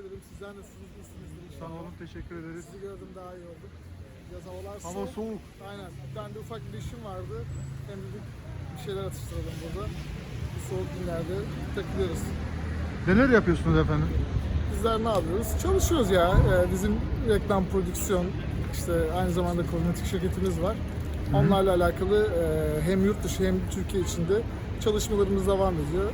ederim. Sizler nasılsınız? İyisinizdir Sağ inşallah. olun, teşekkür ederiz. Sizi gördüm daha iyi oldum. Yaz havalar Hava soğuk. Aynen. Ben de ufak bir işim vardı. Hem dedik bir şeyler atıştıralım burada. Bu soğuk günlerde takılıyoruz. Neler yapıyorsunuz efendim? Bizler ne yapıyoruz? Çalışıyoruz ya. Ee, bizim reklam prodüksiyon, işte aynı zamanda kozmetik şirketimiz var. Onlarla alakalı e, hem yurt dışı hem Türkiye içinde çalışmalarımız devam ediyor.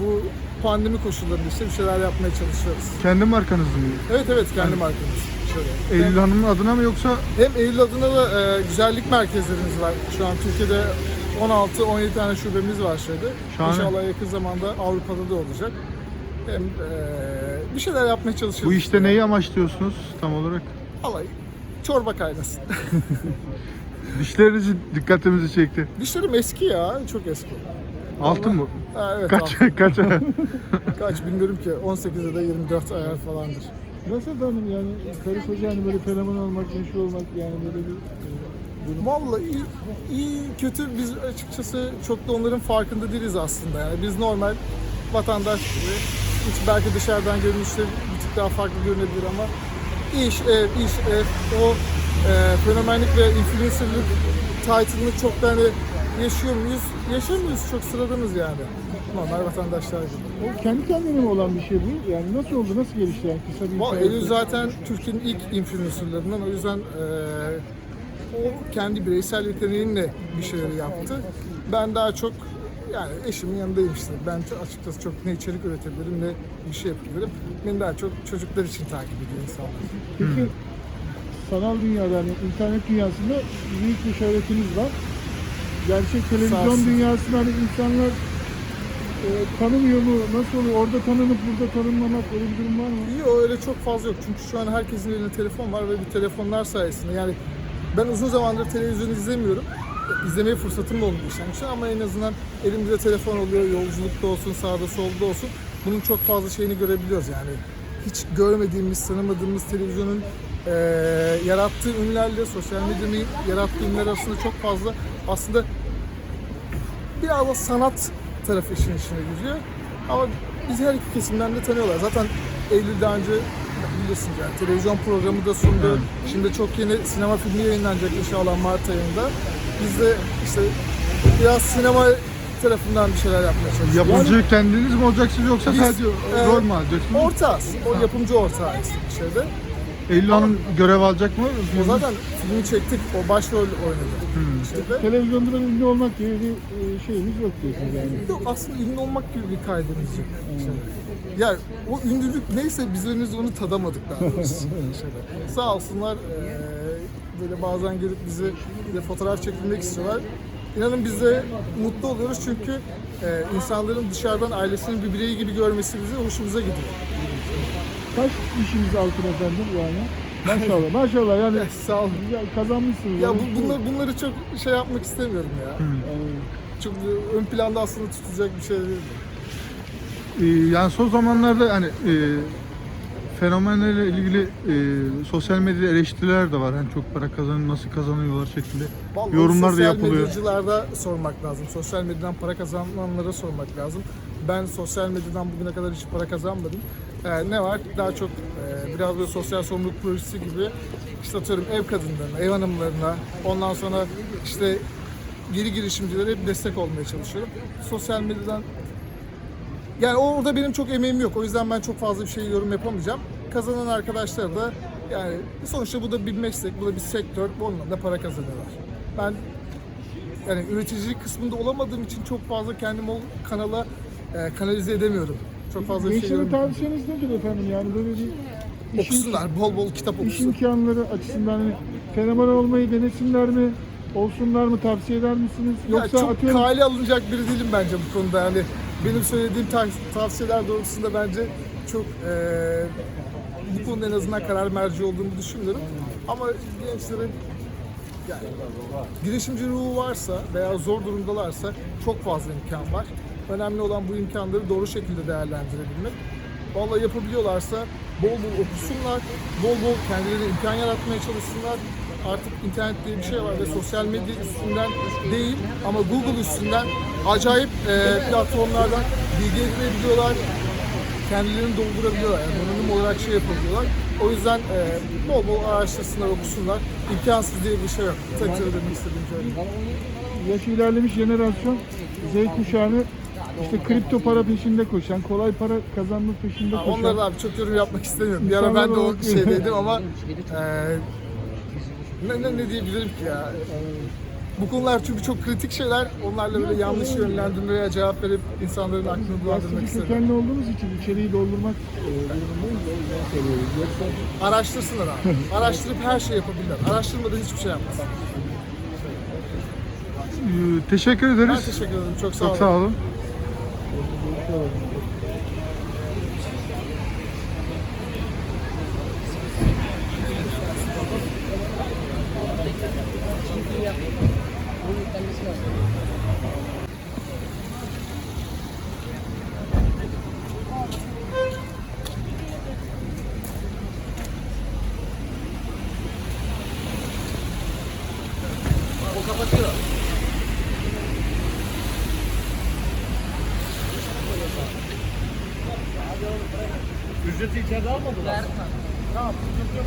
Bu pandemi koşullarında işte bir şeyler yapmaya çalışıyoruz. Kendi markanız mı? Evet evet kendi markamız. Şöyle. Eylül Hanım'ın adına mı yoksa Hem Eylül adına da e, güzellik merkezlerimiz var. Şu an Türkiye'de 16-17 tane şubemiz var şeyde. Şahane. İnşallah yakın zamanda Avrupa'da da olacak. Hem e, bir şeyler yapmaya çalışıyoruz. bu işte neyi amaçlıyorsunuz tam olarak? Alay. Çorba kaynasın. Dişlerinizi dikkatimizi çekti. Dişlerim eski ya, çok eski. Altın mı? Ha, evet, Kaç altın. kaç? Kaç bilmiyorum ki. 18'de de 24 ayar falandır. Nasıl efendim yani karı koca hani böyle fenomen olmak, meşhur olmak yani böyle bir e. Vallahi iyi, iyi kötü biz açıkçası çok da onların farkında değiliz aslında. Yani biz normal vatandaş gibi hiç belki dışarıdan görünüşte bir tık daha farklı görünebilir ama iş, ev, iş, ev, o e, fenomenlik ve influencerlık title'ını çok da hani yaşıyor muyuz? Yaşamıyoruz. Çok sıradanız yani. Normal vatandaşlar gibi. O kendi kendine mi olan bir şey bu? Yani nasıl oldu, nasıl gelişti yani kısa bir Bu hikaye. Eylül zaten Türkiye'nin ilk influencerlarından. O yüzden eee, o kendi bireysel yeteneğiyle bir şeyler yaptı. Ben daha çok yani eşimin yanındayım işte. Ben çok- açıkçası çok ne içerik üretebilirim ne bir şey yapabilirim. Beni daha çok çocuklar için takip ediyor insanlar. Peki sanal dünyada hani internet dünyasında büyük bir şöhretiniz var. Gerçek televizyon dünyasında hani insanlar e, tanımıyor mu? Nasıl oluyor? Orada tanınıp burada tanınmamak öyle bir durum var mı? İyi o öyle çok fazla yok. Çünkü şu an herkesin elinde telefon var ve bu telefonlar sayesinde yani ben uzun zamandır televizyon izlemiyorum. İzlemeye fırsatım da işten için ama en azından elimizde telefon oluyor, yolculukta olsun, sağda solda olsun. Bunun çok fazla şeyini görebiliyoruz yani. Hiç görmediğimiz, tanımadığımız televizyonun eee, yarattığı ünlerle sosyal medyanın yarattığı ünler arasında çok fazla aslında biraz da sanat tarafı işin içine giriyor. Ama biz her iki kesimden de tanıyorlar. Zaten Eylül daha önce biliyorsun yani televizyon programı da sundu. Şimdi çok yeni sinema filmi yayınlanacak inşallah Mart ayında. Biz de işte biraz sinema tarafından bir şeyler yapmaya çalışıyoruz. Yapımcı kendiniz mi olacaksınız yoksa Biz, sadece e, rol mü alacaksınız? Ortağız. O yapımcı ortağıyız bir şeyde. Eylül Hanım görev alacak mı? O zaten filmi çektik. O başrol oynadı. bir şeyde. Televizyonda da ünlü olmak gibi bir e, şeyimiz yok diyorsunuz yani. Yok aslında ünlü olmak gibi bir kaydımız yok. Yani o ünlülük neyse biz henüz onu tadamadık daha doğrusu. Şeyde. Sağ olsunlar eee, böyle bazen gelip bizi bir de fotoğraf çekilmek istiyorlar. İnanın biz de mutlu oluyoruz çünkü eee, insanların dışarıdan ailesinin bir bireyi gibi görmesi bizi hoşumuza gidiyor. Kaç işiniz altın efendim yani? Maşallah, maşallah yani Sağ olun. güzel kazanmışsınız. Ya bu, bunları, bunları çok şey yapmak istemiyorum ya. Yani Çok ön planda aslında tutulacak bir şey değil. Ee, yani son zamanlarda hani e, fenomenlerle ilgili e, sosyal medya eleştiriler de var. Hani çok para kazanıyor, nasıl kazanıyorlar şeklinde Vallahi yorumlar da sosyal yapılıyor. medyacılarda sormak lazım. Sosyal medyadan para kazananlara sormak lazım. Ben sosyal medyadan bugüne kadar hiç para kazanmadım. Ee, ne var? Daha çok e, biraz böyle sosyal sorumluluk projesi gibi işte atıyorum ev kadınlarına, ev hanımlarına, ondan sonra işte geri girişimcilere hep destek olmaya çalışıyorum. Sosyal medyadan yani orada benim çok emeğim yok. O yüzden ben çok fazla bir şey yorum yapamayacağım. Kazanan arkadaşlar da yani sonuçta bu da bir meslek, bu da bir sektör. Bununla da para kazanıyorlar. Ben yani üreticilik kısmında olamadığım için çok fazla kendimi o kanala e, kanalize edemiyorum. Çok fazla bir şey gençlere tavsiyeniz nedir efendim? Yani böyle bir iş, Okusunlar, bol bol kitap iş okusun. imkanları açısından hani fenomen olmayı denesinler mi? Olsunlar mı? Tavsiye eder misiniz? Ya Yoksa çok atıyorum kale alınacak biri değilim bence bu konuda. Yani benim söylediğim tav- tavsiyeler doğrultusunda bence çok eee bu konuda en azından karar merci olduğumu düşünmüyorum. Ama gençlerin yani girişimci ruhu varsa veya zor durumdalarsa çok fazla imkan var. Önemli olan bu imkanları doğru şekilde değerlendirebilmek. Vallahi yapabiliyorlarsa bol bol okusunlar, bol bol kendilerine imkan yaratmaya çalışsınlar. Artık internet diye bir şey var ve sosyal medya üstünden değil ama Google üstünden acayip e, platformlardan bilgi edinebiliyorlar. kendilerini doldurabiliyorlar. Yani donanım olarak şey yapabiliyorlar. O yüzden e, bol bol araştırsınlar, okusunlar. İmkansız diye bir şey yok. Tek söylemek istediğim şey. Yaş ilerlemiş jenerasyon Z kuşağını işte kripto para peşinde koşan, kolay para kazanma peşinde koşan. Onlara da abi çok yorum yapmak istemiyorum. Bir ara ben de o şeydeydim ama e, ne, ne, ne diyebilirim ki ya. Bu konular çünkü çok kritik şeyler. Onlarla böyle yanlış yönlendirmeye cevap verip insanların aklını bulandırmak istemiyorum. kökenli olduğumuz için içeriği doldurmak e. Yoksa Araştırsınlar abi. Araştırıp her şey yapabilirler. Araştırmadan hiçbir şey yapmaz. Ee, teşekkür Ben ederiz. teşekkür ederim. Çok sağ Çok olun. sağ olun. ধন্যবাদ ücreti içeride almadılar. Verdim. Tamam, sıkıntı yok.